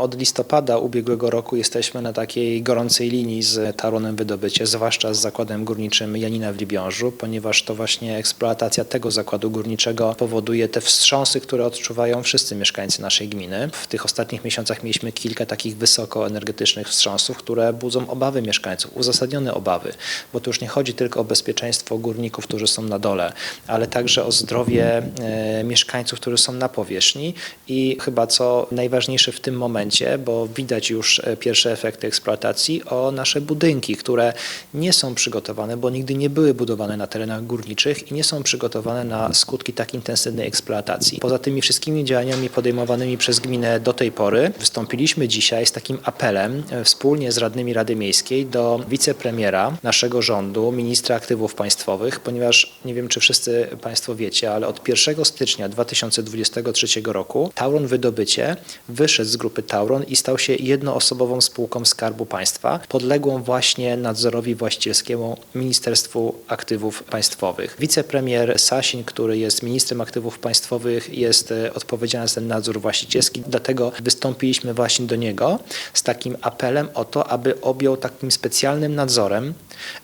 Od listopada ubiegłego roku jesteśmy na takiej gorącej linii z Tauronem Wydobycie, zwłaszcza z zakładem górniczym Janina w Libiążu, ponieważ to właśnie eksploatacja tego zakładu górniczego powoduje te wstrząsy, które odczuwają wszyscy mieszkańcy naszej gminy. W tych ostatnich miesiącach mieliśmy kilka takich wysokoenergetycznych wstrząsów, które budzą obawy mieszkańców, uzasadnione obawy, bo tu już nie chodzi tylko o bezpieczeństwo górników, którzy są na dole, ale także o zdrowie e, mieszkańców, którzy są na powierzchni i chyba co najważniejsze w tym momencie, bo widać już e, pierwsze efekty eksploatacji, o nasze budynki, które nie są przygotowane, bo nigdy nie były budowane na terenach górniczych i nie są przygotowane na skutki tak intensywnej eksploatacji. Poza tymi wszystkimi działaniami podejmowanymi przez gminę do tej pory, wystąpiliśmy dzisiaj z takim apelem e, wspólnie z radnymi Rady Miejskiej do wicepremiera naszego rządu, ministra aktywów państwowych, ponieważ nie wiem, czy wszyscy Państwo wiecie, ale od 1 stycznia 2023 roku Tauron Wydobycie wyszedł z grupy Tauron i stał się jednoosobową spółką Skarbu Państwa, podległą właśnie nadzorowi właścicielskiemu Ministerstwu Aktywów Państwowych. Wicepremier Sasin, który jest ministrem aktywów państwowych, jest e, odpowiedzialny za ten nadzór właścicielski, dlatego wystąpiliśmy właśnie do niego z takim apelem o to, aby objął takim specjalnym nadzorem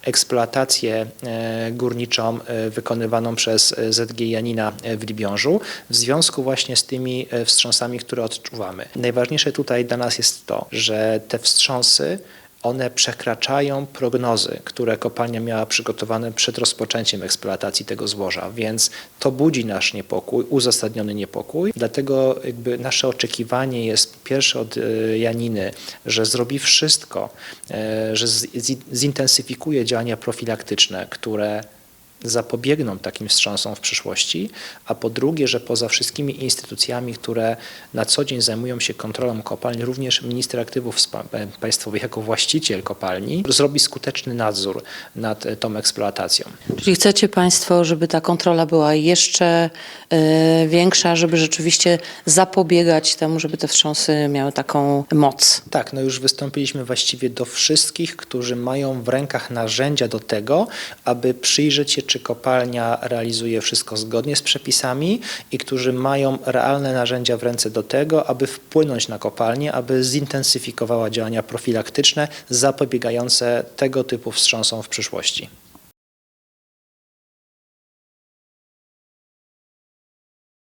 eksploatację e, górniczą e, wykonywaną przez ZG Janina w Libiążu w związku właśnie z tymi wstrząsami, które odczuwamy. Najważniejsze tutaj dla nas jest to, że te wstrząsy one przekraczają prognozy, które kopalnia miała przygotowane przed rozpoczęciem eksploatacji tego złoża, więc to budzi nasz niepokój, uzasadniony niepokój. Dlatego jakby nasze oczekiwanie jest pierwsze od e, Janiny, że zrobi wszystko, e, że zintensyfikuje działania profilaktyczne, które zapobiegną takim wstrząsom w przyszłości, a po drugie, że poza wszystkimi instytucjami, które na co dzień zajmują się kontrolą kopalń, również minister aktywów e, państwowych jako właściciel kopalni zrobi skuteczny nadzór nad e, tą eksploatacją. Czyli chcecie Państwo, żeby ta kontrola była jeszcze e, większa, żeby rzeczywiście zapobiegać temu, żeby te wstrząsy miały taką moc. Tak, no już wystąpiliśmy właściwie do wszystkich, którzy mają w rękach narzędzia do tego, aby przyjrzeć się, czy kopalnia realizuje wszystko zgodnie z przepisami i którzy mają realne narzędzia w ręce do tego, aby wpłynąć na kopalnię, aby zintensyfikowała działania profilaktyczne zapobiegające tego typu wstrząsom w przyszłości.